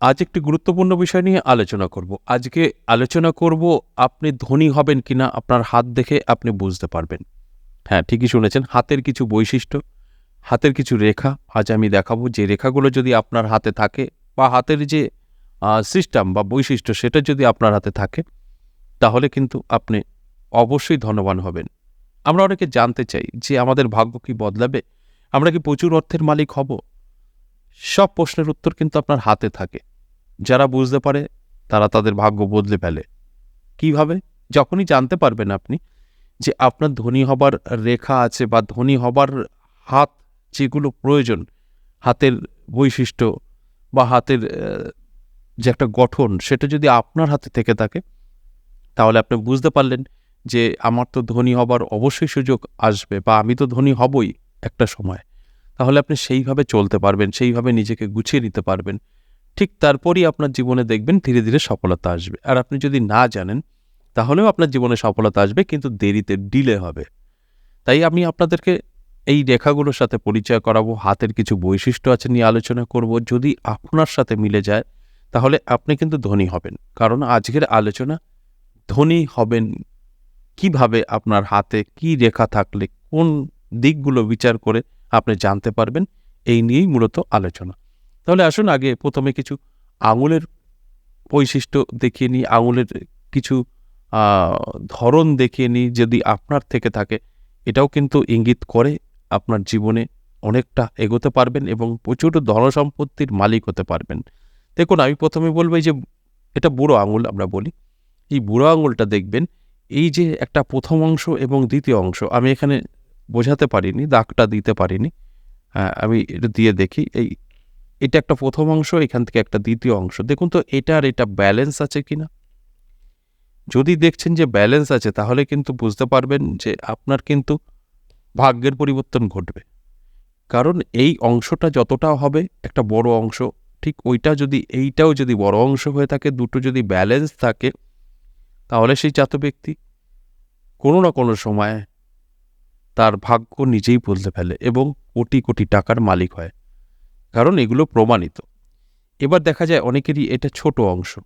আজ একটি গুরুত্বপূর্ণ বিষয় নিয়ে আলোচনা করব। আজকে আলোচনা করব আপনি ধনী হবেন কিনা, আপনার হাত দেখে আপনি বুঝতে পারবেন। হ্যাঁ ঠিকই শুনেছেন, হাতের কিছু বৈশিষ্ট্য, হাতের কিছু রেখা। আজ আমি দেখাবো যে রেখাগুলো যদি আপনার হাতে থাকে বা হাতের যে সিস্টেম বা বৈশিষ্ট্য সেটা যদি আপনার হাতে থাকে, তাহলে কিন্তু আপনি অবশ্যই ধনবান হবেন। আমরা অনেকে জানতে চাই যে আমাদের ভাগ্য কি বদলাবে? আমরা কি প্রচুর অর্থের মালিক হব? সব প্রশ্নের উত্তর কিন্তু আপনার হাতে থাকে। যারা বুঝতে পারে, তারা তাদের ভাগ্য বদলে ফেলে। কীভাবে? যখনই জানতে পারবেন আপনি যে আপনার ধনী হবার রেখা আছে বা ধনী হবার হাত যেগুলো প্রয়োজন, হাতের বৈশিষ্ট্য বা হাতের যে একটা গঠন, সেটা যদি আপনার হাতে থেকে থাকে, তাহলে আপনি বুঝতে পারলেন যে আমার তো ধনী হবার অবশ্যই সুযোগ আসবে বা আমি তো ধনী হবই একটা সময়। তাহলে আপনি সেইভাবে চলতে পারবেন, সেইভাবে নিজেকে গুছিয়ে নিতে পারবেন। ঠিক তারপরই আপনার জীবনে দেখবেন ধীরে ধীরে সফলতা আসবে। আর আপনি যদি না জানেন, তাহলেও আপনার জীবনে সফলতা আসবে, কিন্তু দেরিতে ডিলে হবে। তাই আমি আপনাদেরকে এই রেখাগুলোর সাথে পরিচয় করাবো, হাতের কিছু বৈশিষ্ট্য আছে নিয়ে আলোচনা করব। যদি আপনার সাথে মিলে যায়, তাহলে আপনি কিন্তু ধনী হবেন। কারণ আজকের আলোচনা, ধনী হবেন কীভাবে আপনার হাতে কি রেখা থাকলে, কোন দিকগুলো বিচার করে আপনি জানতে পারবেন, এই নিয়েই মূলত আলোচনা। তাহলে আসুন আগে প্রথমে কিছু আঙুলের বৈশিষ্ট্য দেখিয়ে নিই আঙুলের কিছু ধরন দেখিয়ে নিই যদি আপনার থেকে থাকে। এটাও কিন্তু ইঙ্গিত করে আপনার জীবনে অনেকটা এগোতে পারবেন এবং প্রচুর ধনসম্পত্তির মালিক হতে পারবেন। দেখুন আমি প্রথমে বলব এই যে এটা বুড়ো আঙুল আমরা বলি। এই বুড়ো আঙুলটা দেখবেন এই যে একটা প্রথম অংশ এবং দ্বিতীয় অংশ আমি এখানে বোঝাতে পারিনি দাগটা দিতে পারিনি। হ্যাঁ, আমি এটা দিয়ে দেখি। এই এটা একটা প্রথম অংশ, এখান থেকে একটা দ্বিতীয় অংশ। দেখুন তো, এটা আর এটা ব্যালেন্স আছে কিনা? যদি দেখছেন যে ব্যালেন্স আছে, তাহলে কিন্তু বুঝতে পারবেন যে আপনার কিন্তু ভাগ্যের পরিবর্তন ঘটবে। কারণ এই অংশটা যতটা হবে, একটা বড় অংশ, ঠিক ওইটা যদি, এইটাও যদি বড় অংশ হয়ে থাকে, দুটো যদি ব্যালেন্স থাকে, তাহলে সেই জাত ব্যক্তি কোনো না কোনো সময় তার ভাগ্য নিজেই বলতে ফেলে এবং কোটি কোটি টাকার মালিক হয়। কারণ এগুলো প্রমাণিত। এবার দেখা যায় অনেকেরই এটা ছোট অংশ।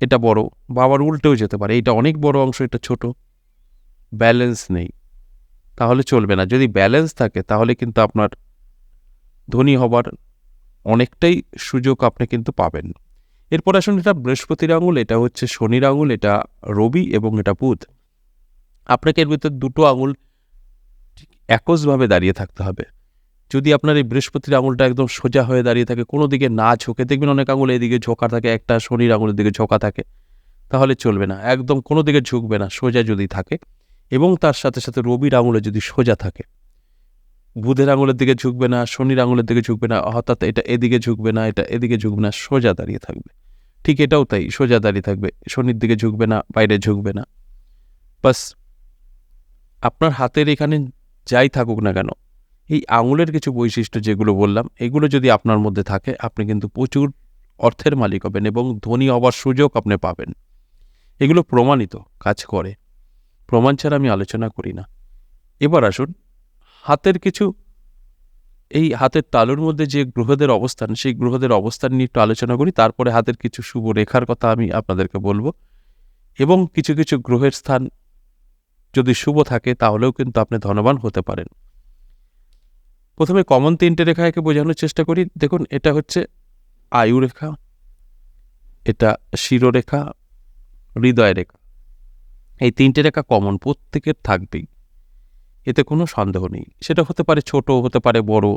এটা বড় বা আবার উল্টেও যেতে পারে। এটা অনেক বড় অংশ, এটা ছোট। ব্যালেন্স নেই। তাহলে চলবে না। যদি ব্যালেন্স থাকে, তাহলে কিন্তু আপনার ধনী হবার অনেকটাই সুযোগ আপনি কিন্তু পাবেন এরপর আসুন এটা বৃহস্পতির আঙুল, এটা হচ্ছে শনির আঙুল, এটা রবি এবং এটা বুধ। আপনাকে এর ভিতর দুটো আঙুল ঠিক একজভাবে দাঁড়িয়ে থাকতে হবে। যদি আপনার এই বৃহস্পতির আঙুলটা একদম সোজা হয়ে দাঁড়িয়ে থাকে, কোনো দিকে না ঝোঁকে, দেখবেন অনেক আঙুল এদিকে ঝোঁকা থাকে, একটা শনির আঙুলের দিকে ঝোঁকা থাকে, তাহলে চলবে না, একদম কোনো দিকে ঝুঁকবে না, সোজা যদি থাকে এবং তার সাথে সাথে রবির আঙুলে যদি সোজা থাকে, বুধের আঙুলের দিকে ঝুঁকবে না, শনির আঙুলের দিকে ঝুঁকবে না হঠাৎ এটা এদিকে ঝুঁকবে না, এটা এদিকে ঝুঁকবে না, সোজা দাঁড়িয়ে থাকবে, ঠিক এটাও তাই, সোজা দাঁড়িয়ে থাকবে, শনির দিকে ঝুঁকবে না, বাইরে ঝুঁকবে না, বাস, আপনার হাতের এখানে যাই থাকুক না কেন এই আঙুলের কিছু বৈশিষ্ট্য যেগুলো বললাম, এগুলো যদি আপনার মধ্যে থাকে, আপনি কিন্তু প্রচুর অর্থের মালিক হবেন এবং ধনী হওয়ার সুযোগ আপনি পাবেন। এগুলো প্রমাণিত, কাজ করে। প্রমাণ ছাড়া আমি আলোচনা করি না। এবার আসুন, হাতের কিছু, এই হাতের তালুর মধ্যে যে গ্রহদের অবস্থান, সেই গ্রহদের অবস্থান নিয়ে একটু আলোচনা করি, তারপরে হাতের কিছু শুভ রেখার কথা আমি আপনাদেরকে বলব। এবং কিছু কিছু গ্রহের স্থান যদি শুভ থাকে, তাহলেও কিন্তু আপনি ধনবান হতে পারেন। প্রথমে কমন তিনটে রেখা একে বোঝানোর চেষ্টা করি। দেখুন, এটা হচ্ছে আয়ু রেখা, এটা শিরোরেখা হৃদয় রেখা। এই তিনটে রেখা কমন প্রত্যেকের থাকবেই, এতে কোনো সন্দেহ নেই। সেটা হতে পারে ছোট, হতে পারে বড়,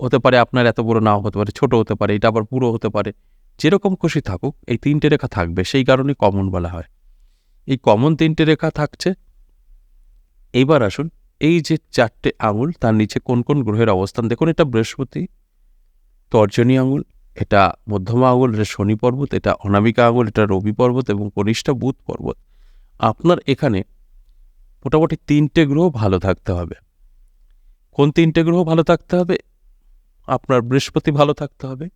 হতে পারে আপনার এত বড় নাও হতে পারে, ছোট হতে পারে, এটা আবার পুরো হতে পারে। যেরকম খুশি থাকুক, এই তিনটে রেখা থাকবে, সেই কারণে কমন বলা হয়। এই কমন তিনটে রেখা থাকছে। এইবার আসুন এই যে চারটে আঙুল, তার নিচে কোন কোন গ্রহের অবস্থান? দেখুন, এটা বৃহস্পতি, তর্জনী আঙুল, এটা মধ্যমা আঙুল, এটা শনি পর্বত, এটা অনামিকা আঙুল, এটা রবি পর্বত এবং কনিষ্ঠা বুধ পর্বত। আপনার এখানে মোটামুটি তিনটে গ্রহ ভালো থাকতে হবে। কোন তিনটে গ্রহ ভালো থাকতে হবে? আপনার বৃহস্পতি ভালো থাকতে হবে,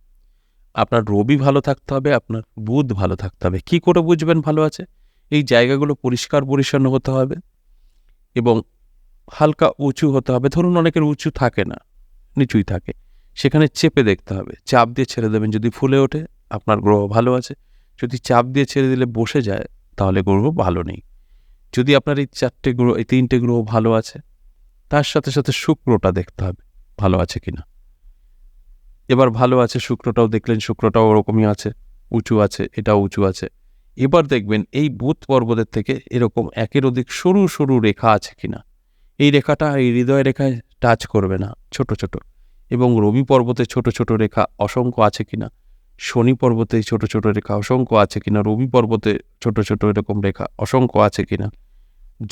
আপনার রবি ভালো থাকতে হবে, আপনার বুধ ভালো থাকতে হবে। কি করে বুঝবেন ভালো আছে? এই জায়গাগুলো পরিষ্কার পরিচ্ছন্ন হতে হবে এবং হালকা উঁচু হতে হবে। ধরুন অনেকের উঁচু থাকে না, নিচুই থাকে। সেখানে চেপে দেখতে হবে। চাপ দিয়ে ছেড়ে দেবেন যদি ফুলে ওঠে, আপনার গ্রহ ভালো আছে। যদি চাপ দিয়ে ছেড়ে দিলে বসে যায়, তাহলে গ্রহ ভালো নেই। যদি আপনার এই চারটে গ্রহ, এই তিনটে গ্রহ ভালো আছে, তার সাথে সাথে শুক্রটা দেখতে হবে, ভালো আছে কিনা। এবার ভালো আছে, শুক্রটাও দেখলেন, শুক্রটাও ওরকমই আছে, উঁচু আছে, এটাও উঁচু আছে। এবার দেখবেন এই বুধ পর্বতের থেকে এরকম একের অধিক সরু সরু রেখা আছে কিনা। এই রেখাটা এই হৃদয় রেখায় টাচ করবে না, ছোট ছোট। এবং রবি পর্বতে ছোট ছোট রেখা অসংখ্য আছে কিনা, শনি পর্বতে ছোট ছোট রেখা অসংখ্য আছে কিনা, রবি পর্বতে ছোট ছোট এরকম রেখা অসংখ্য আছে কিনা,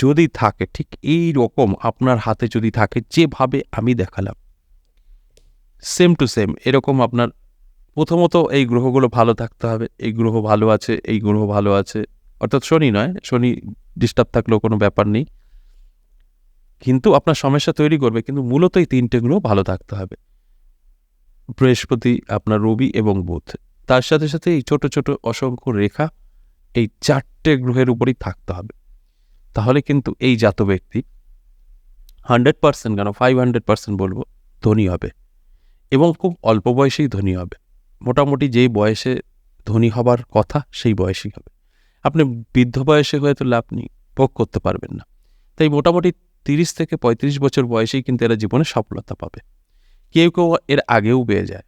যদি থাকে, ঠিক এই রকম আপনার হাতে যদি থাকে, যেভাবে আমি দেখালাম। সেম টু সেম এরকম আপনার প্রথমত এই গ্রহগুলো ভালো থাকতে হবে, এই গ্রহ ভালো আছে, এই গ্রহ ভালো আছে। অর্থাৎ শনি নয়, শনি ডিস্টার্ব থাকলেও কোনো ব্যাপার নেই। কিন্তু আপনার সমস্যা তৈরি করবে, কিন্তু মূলত এই তিনটে গ্রহ ভালো থাকতে হবে। বৃহস্পতি, আপনার রবি এবং বুধ। তার সাথে সাথে এই ছোট ছোট অসংখ্য রেখা এই চারটে গ্রহের উপরই থাকতে হবে। তাহলে কিন্তু এই জাত ব্যক্তি হান্ড্রেড পার্সেন্ট কেন ফাইভ হান্ড্রেড পার্সেন্ট বলব ধনী হবে এবং খুব অল্প বয়সেই ধনী হবে। মোটামুটি যেই বয়সে ধনী হবার কথা সেই বয়সেই হবে। আপনি বৃদ্ধ বয়সে হয়তো লাভ নেই, ভোগ করতে পারবেন না। তাই মোটামুটি তিরিশ থেকে পঁয়ত্রিশ বছর বয়সেই কিন্তু এরা জীবনে সফলতা পাবে। কেউ কেউ এর আগেও পেয়ে যায়।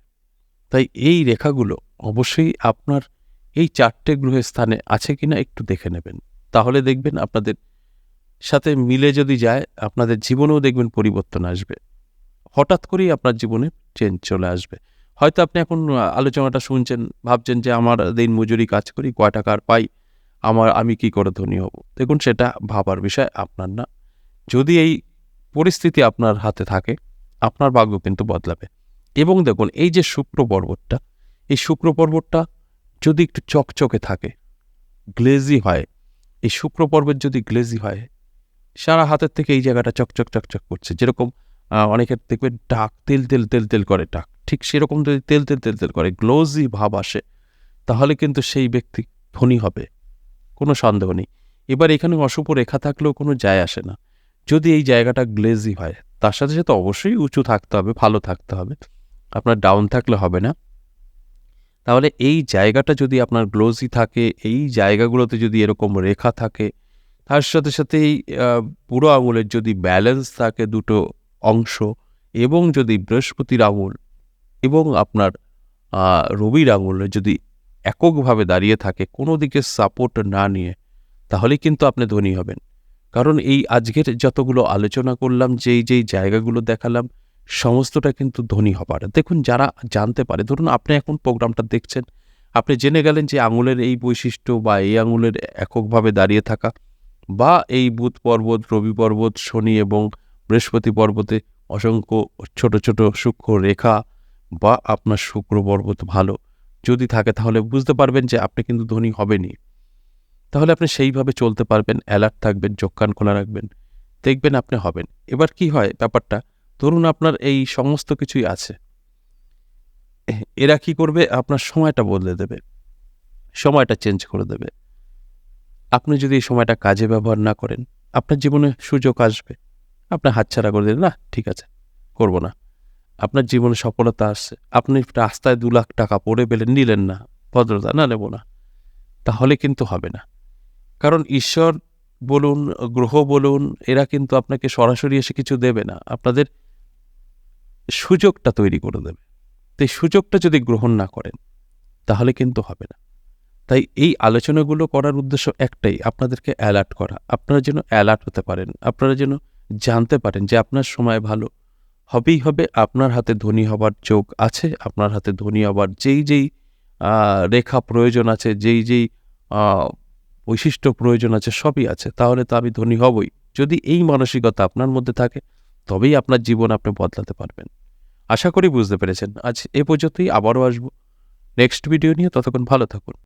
তাই এই রেখাগুলো অবশ্যই আপনার এই চারটে গ্রহের স্থানে আছে কিনা একটু দেখে নেবেন। তাহলে দেখবেন আপনাদের সাথে মিলে যদি যায়, আপনাদের জীবনেও দেখবেন পরিবর্তন আসবে। হঠাৎ করেই আপনার জীবনে চেঞ্জ চলে আসবে। হয়তো আপনি এখন আলোচনাটা শুনছেন, ভাবছেন যে আমার দিন মজুরি কাজ করি, কয় টাকা আর পাই, আমার আমি কি করে ধনী হব? দেখুন, সেটা ভাবার বিষয় আপনার না। যদি এই পরিস্থিতি আপনার হাতে থাকে, আপনার ভাগ্য কিন্তু বদলাবে। এবং দেখুন, এই যে শুক্র পর্বতটা, এই শুক্র পর্বতটা যদি একটু চকচকে থাকে, গ্লেজি হয়, এই শুক্র পর্বত যদি গ্লেজি হয়, সারা হাতের থেকে এই জায়গাটা চকচক চকচক করছে। যেরকম অনেকের দেখবে ডাক, তেল তেল তেল তেল করে ডাক। ঠিক সেরকম যদি তেল তেল তেল তেল করে, গ্লোজি ভাব আসে, তাহলে কিন্তু সেই ব্যক্তি ধনী হবে। কোনো সন্দেহ নেই। এবার এখানে অশুভ রেখা থাকলেও কোনো যায় আসে না। যদি এই জায়গাটা গ্লেজি হয়, তার সাথে সাথে অবশ্যই উঁচু থাকতে হবে, ভালো থাকতে হবে। আপনার ডাউন থাকলে হবে না। তাহলে এই জায়গাটা যদি আপনার গ্লোজি থাকে, এই জায়গাগুলোতে যদি এরকম রেখা থাকে, তার সাথে সাথে এই পুরো আঙুলের যদি ব্যালেন্স থাকে দুটো অংশ এবং যদি বৃহস্পতির আঙুল এবং আপনার রবির আঙুলে যদি এককভাবে দাঁড়িয়ে থাকে, কোনো দিকে সাপোর্ট না নিয়ে তাহলে কিন্তু আপনি ধনী হবেন। কারণ এই আজকের যতগুলো আলোচনা করলাম, যেই যেই জায়গাগুলো দেখালাম, সমস্তটা কিন্তু ধনী হবার। দেখুন, যারা জানতে পারে, ধরুন আপনি এখন প্রোগ্রামটা দেখছেন, আপনি জেনে গেলেন যে আঙুলের এই বৈশিষ্ট্য বা এই আঙুলের এককভাবে দাঁড়িয়ে থাকা বা এই বুধ পর্বত, রবি পর্বত, শনি এবং বৃহস্পতি পর্বতে অসংখ্য ছোট ছোট সূক্ষ্ম রেখা বা আপনার শুক্র পর্বত ভালো যদি থাকে, তাহলে বুঝতে পারবেন যে আপনি কিন্তু ধনী হবেনই। তাহলে আপনি সেইভাবে চলতে পারবেন অ্যালার্ট থাকবেন, চোখ কান খোলা রাখবেন, দেখবেন আপনি হবেন। এবার কি হয় ব্যাপারটা? ধরুন আপনার এই সমস্ত কিছুই আছে। এরা কি করবে? আপনার সময়টা বদলে দেবে। সময়টা চেঞ্জ করে দেবে। আপনি যদি এই সময়টা কাজে ব্যবহার না করেন, আপনার জীবনে সুযোগ আসবে। আপনার হাতছাড়া করে দেবেন না, ঠিক আছে, করব না। আপনার জীবনে সফলতা আসছে। আপনি রাস্তায় দু লাখ টাকা পড়ে পেলেন নিলেন না, ভদ্রতা, না, নেব না। তাহলে কিন্তু হবে না। কারণ ঈশ্বর বলুন, গ্রহ বলুন, এরা কিন্তু আপনাকে সরাসরি এসে কিছু দেবে না। আপনাদের সুযোগটা তৈরি করে দেবে। তো এই সুযোগটা যদি গ্রহণ না করেন, তাহলে কিন্তু হবে না। তাই এই আলোচনাগুলো করার উদ্দেশ্য একটাই, আপনাদেরকে অ্যালার্ট করা। আপনারা যেন অ্যালার্ট হতে পারেন। আপনারা যেন জানতে পারেন যে আপনার সময় ভালো। হবেই হবে, আপনার হাতে ধনী হবার যোগ আছে, আপনার হাতে ধনী হবার যেই যেই রেখা প্রয়োজন আছে, যেই যেই বৈশিষ্ট্য, প্রয়োজন আছে, সবই আছে। তাহলে তো আমি ধনী হবই। যদি এই মানসিকতা আপনার মধ্যে থাকে, তবেই আপনার জীবন আপনি বদলাতে পারবেন। আশা করি বুঝতে পেরেছেন। আজ এ পর্যন্তই, আবারও আসব। নেক্সট ভিডিও নিয়ে ততক্ষণ ভালো থাকুন।